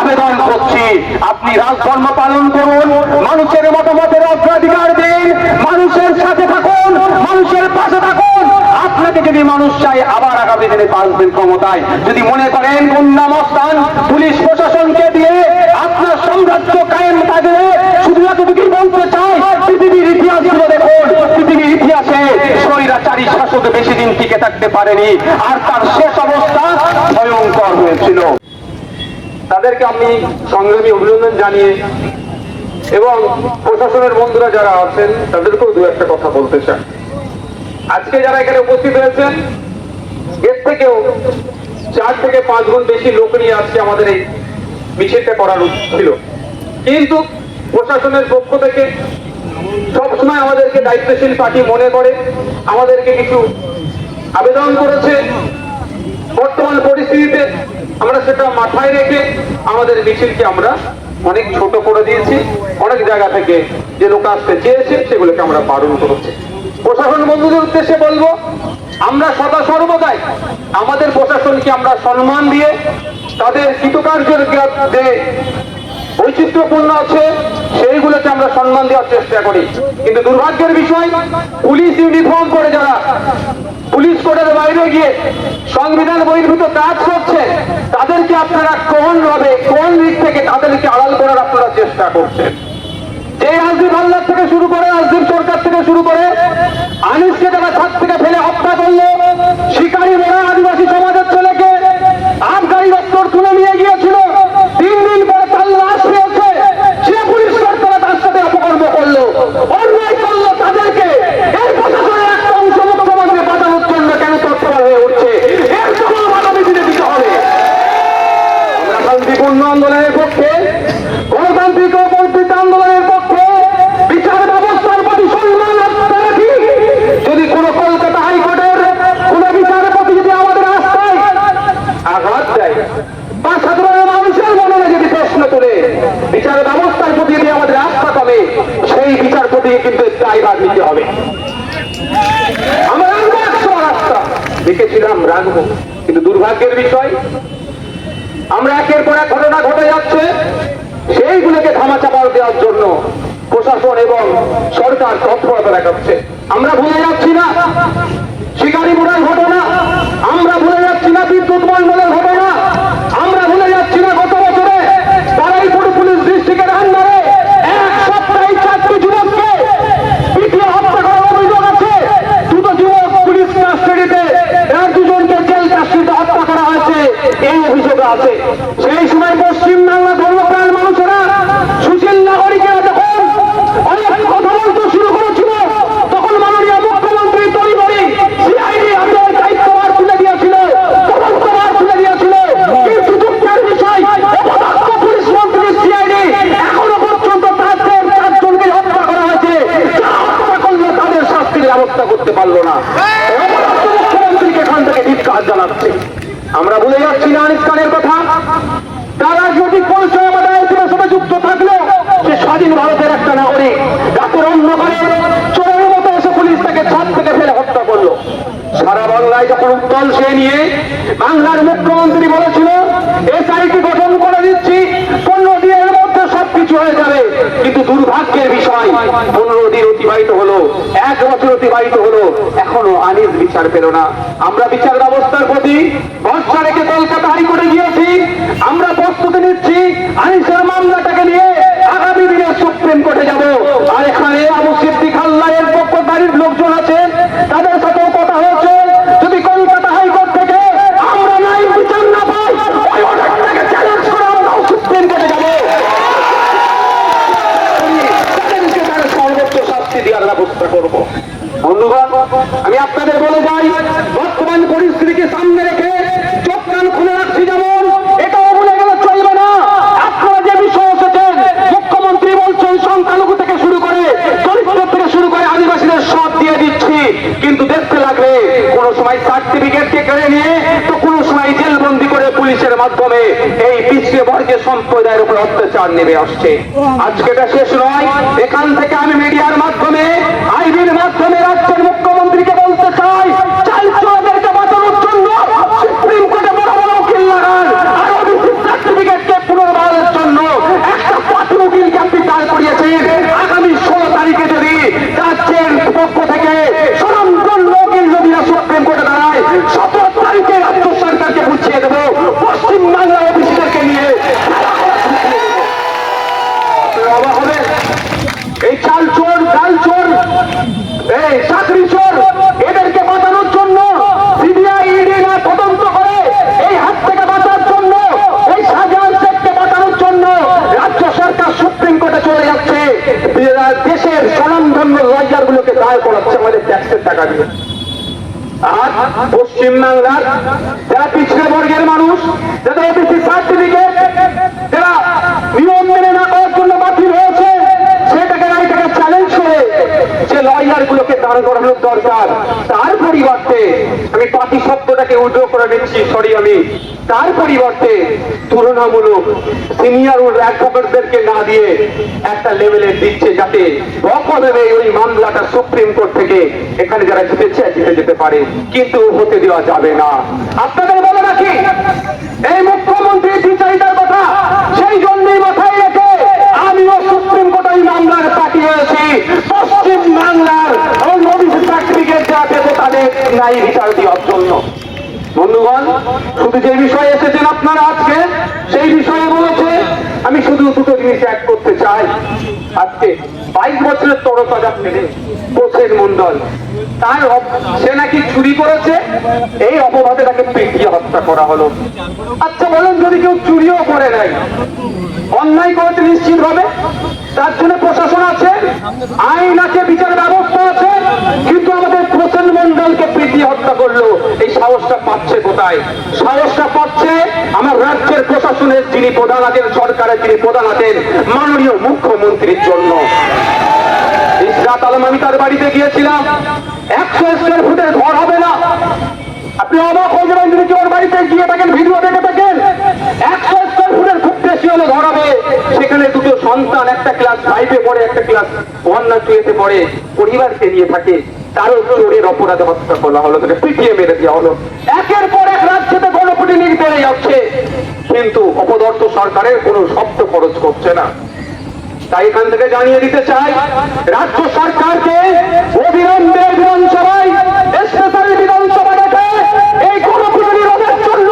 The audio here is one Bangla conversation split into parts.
আবেদন করছি। আপনি রাজধর্ম পালন করুন, মানুষের মতামতের অগ্রাধিকার দিন, মানুষের সাথে থাকুন, মানুষের পাশে থাকুন। আপনাকে যদি মানুষ চাই আবার আগামী দিনে পালবেন ক্ষমতায়। যদি মনে করেন গুন্ডামস্তান পুলিশ প্রশাসনকে দিয়ে আপনার সাম্রাজ্য কায়েম থাকবে, শুধু এতটুকু বলতে চাই, পৃথিবীর ইতিহাসগুলো দেখুন। পৃথিবীর ইতিহাসে স্বৈরাচারী শাসক বেশি দিন টিকে থাকতে পারেনি, আর তার শেষ অবস্থা ভয়ঙ্কর হয়েছিল। তাদেরকে আমি সংগ্রামী অভিনন্দন জানিয়ে এবং প্রশাসনের বন্ধুরা যারা আছেন, তাদেরকেও দু একটা কথা বলতে চাই। আজকে যারা এখানে উপস্থিত হয়েছেন, এর থেকেও চার থেকে পাঁচ গুণ বেশি লোক নিয়ে আজকে আমাদের এই মিছিলটা করার ছিল। কিন্তু প্রশাসনের পক্ষ থেকে সবসময় আমাদেরকে দায়িত্বশীল পার্টি মনে করে, আমাদেরকে কিছু আবেদন করেছে। বর্তমান পরিস্থিতিতে আমরা সেটা মাথায় রেখে আমাদের মিছিলকে আমরা অনেক ছোট করে দিয়েছি। অনেক জায়গা থেকে যে লোক আসতে চেয়েছে, সেগুলোকে আমরা বারণ করেছি। প্রশাসন বন্ধুদের উদ্দেশ্যে বলব, আমরা সদা সর্বদাই আমাদের প্রশাসনকে আমরা সম্মান দিয়ে তাদের কৃতকার্যের যে বৈচিত্র্যপূর্ণ আছে, সেইগুলোকে আমরা সম্মান দেওয়ার চেষ্টা করি। কিন্তু দুর্ভাগ্যের বিষয়, পুলিশ ইউনিফর্ম করে যারা পুলিশ কোর্টের বাইরে গিয়ে সংবিধান বহির্ভূত কাজ করছে, তাদেরকে আপনারা কোন ভাবে, কোন দিক থেকে তাদেরকে আড়াল করার আপনারা চেষ্টা করছেন? যে রাজদীপ হাল্লার থেকে শুরু করে, রাজদীপ সরকার থেকে শুরু করে আনিসকে তারা ছাদ থেকে ফেলে হত্যা করল শিকারী মোড়া আদিবাসী সমাজের ছেলেকে আবগারি দপ্তর তুলে নিয়ে গিয়েছিল তিন দিন পরে তার লাশ পেয়েছে সে পুলিশ কর্তারা তার সাথে অপকর্ম করল অন্যায় করল তাদেরকে এই প্রশাসনের একটা অংশ মুখ্যমন্ত্রী বাঁচানোর জন্য কেন তৎপর হয়ে উঠছে এর সকল মানবী দিতে দিতে হবে শান্তিপূর্ণ আন্দোলনের পক্ষে, গণতান্ত্রিক ও বর্ধিত আন্দোলনের পক্ষে বিচার ব্যবস্থার প্রতি সম্মান রাখি। যদি কোনো কলকাতা হাইকোর্টের কোন বিচারপতি যদি আমাদের রাস্তায় আঘাত দেয় বা সাধারণ মানুষের মনে যদি প্রশ্ন তুলে, বিচার ব্যবস্থার প্রতি যদি আমাদের আস্থা কমে, সেই বিচারপতিকে কিন্তু দায়ভার নিতে হবে। আমরা রাস্তা দেখেছিলাম, রাখব। কিন্তু দুর্ভাগ্যের বিষয় আমরা একের পর এক ঘটনা ঘটে যাচ্ছে। সেইগুলোকে ধামাচাপা দেওয়ার জন্য প্রশাসন এবং সরকার তৎপরতা দেখাচ্ছে। আমরা ভুলে যাচ্ছি না। শিকারি মোড়ার ঘটনা আমরা ভুলে যাচ্ছি না বিদ্যুৎ মন্ডলের ঘটনা আমরা ভুলে যাচ্ছি না গত বছরে বারাইপুর পুলিশ ডিস্ট্রিক্টের আন্ডারে এক সপ্তাহে চারটি যুবককে পিটিয়ে হত্যা করার অভিযোগ আছে দুটো যুবক পুলিশ কাস্টাডিতে এক দুজনকে জেল কাস্টাডিতে হত্যা করা হয়েছে এই অভিযোগ আছে সেই সময় পশ্চিম বাংলা ধর্মপ্রাণ মানুষেরা সুশীল নাগরিকেরা যখন অনেক কথা বলতে শুরু করেছিল তখন মাননীয় মুখ্যমন্ত্রী তরিবরি সিআইডি হাতের দায়িত্বভার তুলে দিয়েছিল তদন্তভার তুলে দিয়েছিল কিন্তু দুঃখের বিষয় অপদস্থ পুলিশ মন্ত্রী সিআইডি এখনও পর্যন্ত তাদের চারজনকে হত্যা করা হয়েছে যারা হত্যা করল তাদের ব্যবস্থা করতে পারল না। মুখ্যমন্ত্রীকে এখান থেকে ধিক্কার জানাচ্ছে। আমরা ভুলে যাচ্ছি না আনিস খানের কথা। তার রাজনৈতিক পরিচয় আমাদের আইপিএর সাথে যুক্ত থাকলেও সে স্বাধীন ভারতের একটা নাগরিক রাতের অন্ধকারে চোরের মতো এসে পুলিশ তাকে ছাদ থেকে ফেলে হত্যা করল। সারা বাংলায় যখন উত্তল সে নিয়ে বাংলার মুখ্যমন্ত্রী বলেছিল এসআইটি গঠন করে দিচ্ছি পনেরো দিনের মধ্যে সবকিছু হয়ে যাবে কিন্তু বিষয় পনেরো দিন অতিবাহিত হলো, এক বছর অতিবাহিত হলো, এখনও আনিস বিচার পেল না। আমরা বিচার ব্যবস্থার প্রতি ভরসা রেখে কলকাতা হাইকোর্টে গিয়েছি, আমরা প্রস্তুতি নিচ্ছি, আনিসের মামলাটাকে নিয়ে আগামী দিনে সুপ্রিম কোর্টে যাব আর এখানে আবু সিদ্দিক আল্লাহের পক্ষধারীর লোকজন আছেন তাদের সাথেও কথা হয়েছে যদি কলকাতা হাইকোর্ট থেকে আমরা নাই বিচার না পাই ওই অর্ডারটাকে চ্যালেঞ্জ করে আমরাও সুপ্রিম কোর্টে যাব তাদেরকে তারা সর্বোচ্চ শাস্তি দেওয়ার ব্যবস্থা করব বন্ধুগণ আমি আপনাদের বলে যাই বর্তমান পরিস্থিতিকে সামনে রেখে চোখ কান খুলে রাখছি যেমন এটাও বলে গেলে চলবে না আপনারা যে বিষয় এসেছেন মুখ্যমন্ত্রী বলছেন সংখ্যালঘু থেকে শুরু করে দরিদ্র থেকে শুরু করে আদিবাসীদের সব দিয়ে দিচ্ছি কিন্তু দেখতে লাগবে কোনো সময় সার্টিফিকেটকে কেড়ে নিয়ে তো কোনো সময় জেলবন্দি করে পুলিশের মাধ্যমে এই পিছিয়ে বর্গের সম্প্রদায়ের উপর অত্যাচার নেমে আসছে। আজকে এটা শেষ নয়। এখান থেকে আমি মিডিয়ার মাধ্যমে আইবির মাধ্যমে রাজ্যের মুখ্যমন্ত্রীকে বলতে চাই চাল চোরদেরকে বাঁচানোর জন্য সুপ্রিম কোর্টে বড় বড় উকিল লাগান আর ওবিসি সার্টিফিকেট চাকরি চোর এদেরকে বাঁচানোর জন্য সিবিআই ইডি না তদন্ত করে এই হাত থেকে বাঁচার জন্য এই শাহজাহান শেখকে বাঁচানোর জন্য রাজ্য সরকার সুপ্রিম কোর্টে চলে যাচ্ছে দেশের স্বনামধন্য রোজগার গুলোকে দায় করাচ্ছে আমাদের ট্যাক্সের টাকা দিয়ে। আর পশ্চিম বাংলার যারা পিছিয়ে বর্গের মানুষ, যাদের ওবিসি সার্টিফিকেট যারা নিয়ম মেনে না করার জন্য বাতিল হয়েছে সেটাকে না এটাকে চ্যালেঞ্জ করে যে লয়ার গুলোকে দাঁড় করানোর দরকার পরিবর্তে আমি পাতি শব্দটাকে উদ্র করে নিচ্ছি সরি আমি। তার পরিবর্তে তুলনামূলক সিনিয়র অ্যাডভোকেটদেরকে না দিয়ে একটা লেভেলে দিচ্ছে যাতে রকমভাবে ওই মামলাটা সুপ্রিম কোর্ট থেকে এখানে যারা জিতেছে, জিতে যেতে পারে। কিন্তু হতে দেওয়া যাবে না। আপনাদের বলে রাখি, এই মুখ্যমন্ত্রী বিচারিতার কথা সেই জন্যই মাথায় রেখে আমিও সুপ্রিম কোর্টে এই মামলার পার্টি হয়েছি পশ্চিম বাংলার এবং ওবিসি সার্টিফিকেট যাতে ন্যায় বিচার জন্য। বন্ধুগণ, শুধু যে বিষয়ে এসেছেন আপনারা আজকে, সেই বিষয়ে বলেছে, আমি শুধু দুটো জিনিস অ্যাড করতে চাই। আজকে বাইশ বছরের মন্ডল তার সে নাকি চুরি করেছে, এই অপবাদে তাকে পিটিয়ে হত্যা করা হলো। আচ্ছা বলেন, যদি কেউ চুরিও করে নাই, অন্যায় করেছে নিশ্চিত হবে তার জন্য প্রশাসন আছে, আইন আছে বিচার ব্যবস্থা আছে কিন্তু আমাদের প্রসেন মন্ডলকে পিটিয়ে হত্যা করল এই সাহসটা পাচ্ছে কোথায়? সাহসটা পাচ্ছে আমার রাজ্যের প্রশাসনের যিনি প্রধান আছেন সরকারের যিনি প্রধান আছেন মাননীয় মুখ্যমন্ত্রীর জন্য। ইসরাত আলম, আমি তার বাড়িতে গিয়েছিলাম। একশো স্কোয়ার ফুটের ঘর হবে না। আপনি অবাক হয়ে যাবেন যদি কেউ বাড়িতে গিয়ে থাকেন ভিডিও দেখে থাকেন একশো স্কোয়ার ফুটের খুব বেশি হলে ঘর হবে। সেখানে দুটো সন্তান, একটা ক্লাস ফাইভে পড়ে, একটা ক্লাস ওয়ান না টুয়েতে পড়ে, পরিবারকে নিয়ে থাকে। তারও চোরের অপরাধে হত্যা করা হলো তাকে পিটিয়ে মেরে দেওয়া হলো। একের পর এক রাজ্যেতে গণপিটিনিক বেড়ে যাচ্ছে। কিন্তু অপদর্থ সরকারের কোনো শব্দ খরচ করছে না। তাই এখান থেকে জানিয়ে দিতে চাই, রাজ্য সরকারকে অবিলম্বে বিধানসভায় স্পেশাল বিধানসভা ডেকে এই গণপিটুনি রোধের জন্য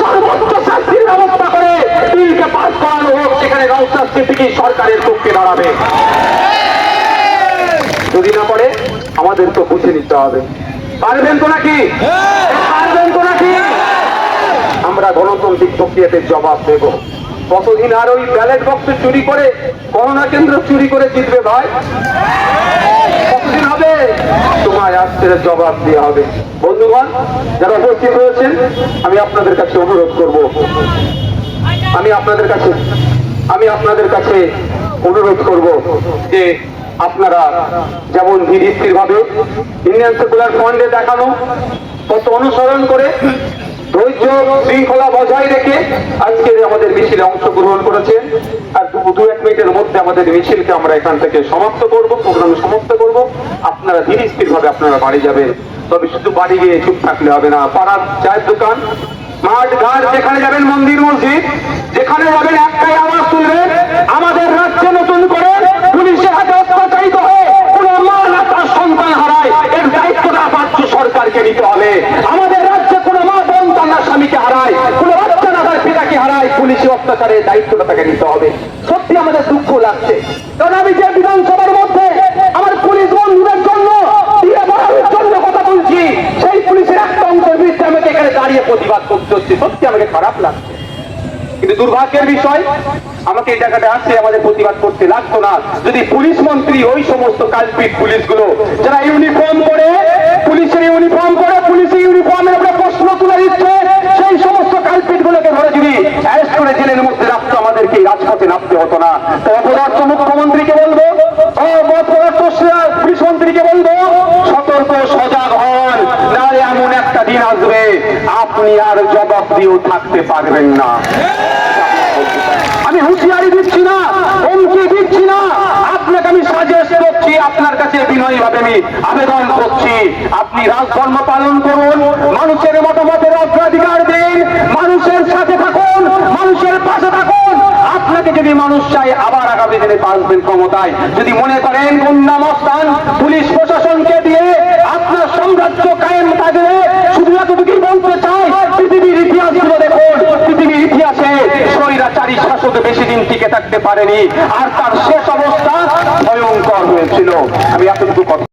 সর্বোচ্চ শাস্তির ব্যবস্থা করে বিলকে পাস করানো হোক। সেখানে নৌসাদ সিদ্দিকী সরকারের পক্ষে দাঁড়াবে। যদি না আমাদের তো বুঝে নিতে হবে। পারবেন তো নাকি? পারবেন তো নাকি? আমরা গণতান্ত্রিক প্রক্রিয়াতে জবাব দেব। কতদিন আর ওই ব্যালেট বক্স চুরি করে করোনা কেন্দ্র চুরি করে জিতবে ভাই? কতদিন হবে? তোমায় আসতে জবাব দিয়ে হবে। বন্ধুগণ, যারা উপস্থিত হয়েছেন আমি আপনাদের কাছে অনুরোধ করব। আমি আপনাদের কাছে, আমি আপনাদের কাছে অনুরোধ করব যে আপনারা যেমন ধীর স্থির ভাবে ইন্ডিয়ান সেকুলার ফ্রন্টে দেখানো কত অনুসরণ করে ধৈর্য শৃঙ্খলা বজায় রেখে আজকে আমাদের মিছিলে অংশগ্রহণ করেছেন, আর দু এক মিনিটের মধ্যে আমাদের মিছিলকে আমরা এখান থেকে সমাপ্ত করব, প্রোগ্রাম সমাপ্ত করব। আপনারা ধীর স্থির ভাবে আপনারা বাড়ি যাবেন। তবে শুধু বাড়ি গিয়ে চুপ থাকলে হবে না, পাড়ার চায়ের দোকান, মাঠ ঘাট, যেখানে যাবেন মন্দির, মসজিদ, যেখানে যাবেন একটাই আওয়াজ তুলবেন, আমাদের রাজ্যে নতুন করে অত্যাচারিত হয়ে কোন মা না তার সন্তান হারায়, এর দায়িত্বটা রাজ্য সরকারকে নিতে হবে। আমাদের রাজ্যে কোন মা বোন তার না স্বামীকে হারায়, কোন বাচ্চা না তার পিতাকে হারায়, পুলিশি অত্যাচারের দায়িত্বটা তাকে নিতে হবে। সত্যি আমাদের দুঃখ লাগছে। কারণ আমি যে বিধানসভার মধ্যে আমার পুলিশ বন্ধুদের জন্য জন্য কথা বলছি, সেই পুলিশের একটা অংশের বিরুদ্ধে আমাকে এখানে দাঁড়িয়ে প্রতিবাদ করতে হচ্ছে। সত্যি আমাকে খারাপ লাগছে। কিন্তু দুর্ভাগ্যের বিষয় আমাকে এই জায়গাটা আসছে আমাদের প্রতিবাদ করতে লাগতো না। যদি পুলিশ মন্ত্রী ওই সমস্ত কালপিট পুলিশগুলো, যারা ইউনিফর্ম পরে, পুলিশের ইউনিফর্ম পরে, পুলিশের ইউনিফর্মের উপরে প্রশ্ন তুলে দিচ্ছে, সেই সমস্ত কালপিট গুলোকে ধরে যদি অ্যারেস্ট করে জেলের মধ্যে রাখতো আমাদেরকে রাজপথে নামতে হতো না। তো অপদার্থ মুখ্যমন্ত্রীকে বলব, অপদার্থ পুলিশ মন্ত্রীকে বলব, সতর্ক, সজাগ হন, নাহলে এমন একটা দিন আসবে, আপনি আর জবাব দিয়েও থাকতে পারবেন না। আমি হুঁশিয়ারি দিচ্ছি না, হুমকি দিচ্ছি না। আপনাকে আমি সাজেস্ট করছি আপনার কাছে বিনয়ী ভাবে আমি আবেদন করছি। আপনি রাজধর্ম পালন করুন, মানুষের মতামতের অগ্রাধিকার দিন, মানুষের সাথে থাকুন, মানুষের পাশে থাকুন। আপনাকে যদি মানুষ চাই আবার আগামী দিনে পাসবেন ক্ষমতায়। যদি মনে করেন গুন্ডামস্তান পুলিশ প্রশাসনকে দিয়ে আপনার সাম্রাজ্য কায়েম থাকবে, শুধু এতটুকুই বলতে চাই ইতিহাসে টিকে থাকতে পারেনি আর তার শেষ অবস্থা ভয়ঙ্কর হয়েছিল। আমি এতটুকু কথা